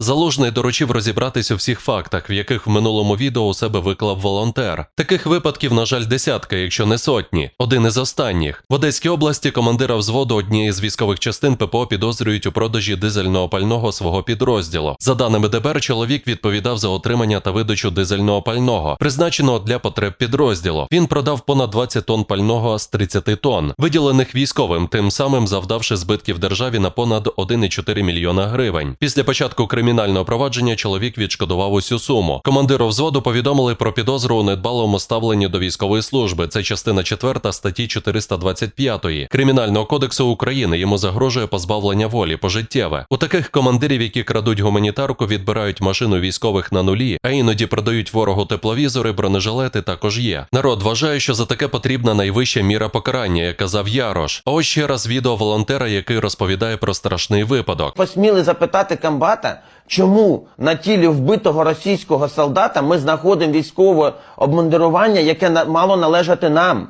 Залужний доручив розібратись у всіх фактах, в яких в минулому відео у себе виклав волонтер. Таких випадків, на жаль, десятка, якщо не сотні. Один із останніх в Одеській області командира взводу однієї з військових частин ППО підозрюють у продажі дизельного пального свого підрозділу. За даними ДБР, чоловік відповідав за отримання та видачу дизельного пального, призначеного для потреб підрозділу. Він продав понад 20 тонн пального з 30 тонн, виділених військовим, тим самим завдавши збитків державі на понад 1,4 мільйона гривень. Після початку кримінального провадження чоловік відшкодував усю суму. Командиру взводу повідомили про підозру у недбалому ставленні до військової служби. Це частина 4 статті 425 Кримінального кодексу України. Йому загрожує позбавлення волі пожиттєве. У таких командирів, які крадуть гуманітарку, відбирають машину військових на нулі, а іноді продають ворогу тепловізори, бронежилети також є. Народ вважає, що за таке потрібна найвища міра покарання, як казав Ярош. А ось ще раз відео волонтера, який розповідає про страшний випадок. посміли запитати комбата, чому на тілі вбитого російського солдата ми знаходимо військове обмундирування, яке мало належати нам.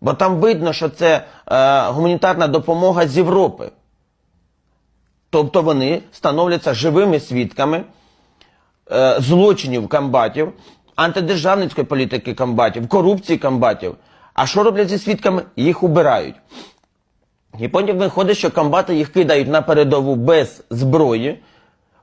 Бо там видно, що це е, гуманітарна допомога з Європи. Тобто вони становляться живими свідками е, злочинів комбатів, антидержавницької політики комбатів, корупції комбатів. А що роблять зі свідками? Їх убирають. І потім виходить, що комбати їх кидають на передову без зброї,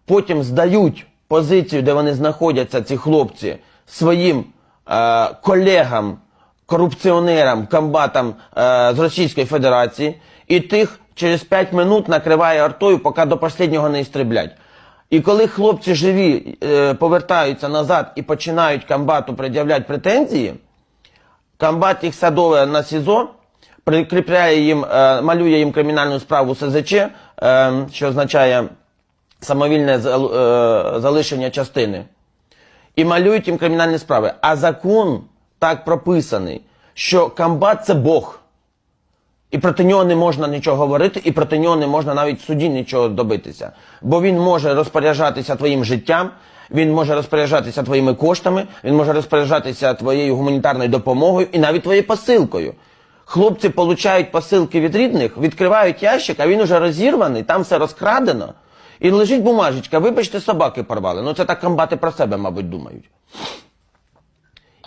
потім здають позицію, де вони знаходяться, ці хлопці, своїм е, колегам, корупціонерам, комбатам е, з Російської Федерації, і тих через 5 минут накриває артою, поки до останнього не істреблять. І коли хлопці живі е, повертаються назад і починають комбату пред'являти претензії, Комбат їх садове на СІЗО, прикріпляє їм, е, малює їм кримінальну справу СЗЧ, е, що означає самовільне е, залишення частини. І малюють їм кримінальні справи. А закон так прописаний, що комбат це Бог. І проти нього не можна нічого говорити, і проти нього не можна навіть в суді нічого добитися. Бо він може розпоряджатися твоїм життям, він може розпоряджатися твоїми коштами, він може розпоряджатися твоєю гуманітарною допомогою і навіть твоєю посилкою. Хлопці получають посилки від рідних, відкривають ящик, а він уже розірваний, там все розкрадено. І лежить бумажечка, вибачте, собаки порвали. Ну це так комбати про себе, мабуть, думають.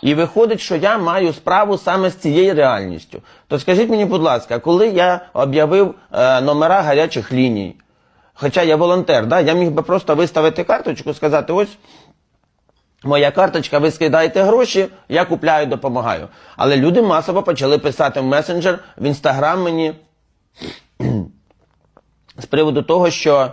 І виходить, що я маю справу саме з цією реальністю. То скажіть мені, будь ласка, коли я об'явив е, номера гарячих ліній, хоча я волонтер, да, я міг би просто виставити карточку, сказати, ось моя карточка, ви скидаєте гроші, я купляю, допомагаю. Але люди масово почали писати в месенджер, в інстаграм мені з приводу того, що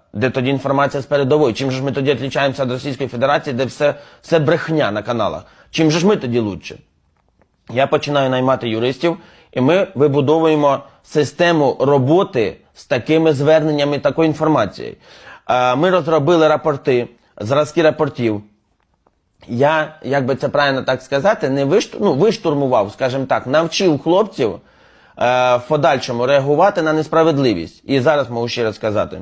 Де тоді інформація з передової? Чим же ж ми тоді відрізняємося від Російської Федерації, де все, все брехня на каналах? Чим же ж ми тоді лучше? Я починаю наймати юристів, і ми вибудовуємо систему роботи з такими зверненнями, такою інформацією. Ми розробили рапорти, зразки рапортів. Я, як би це правильно так сказати, не вишту, ну, виштурмував, скажімо так, навчив хлопців е, в подальшому реагувати на несправедливість. І зараз можу ще раз сказати.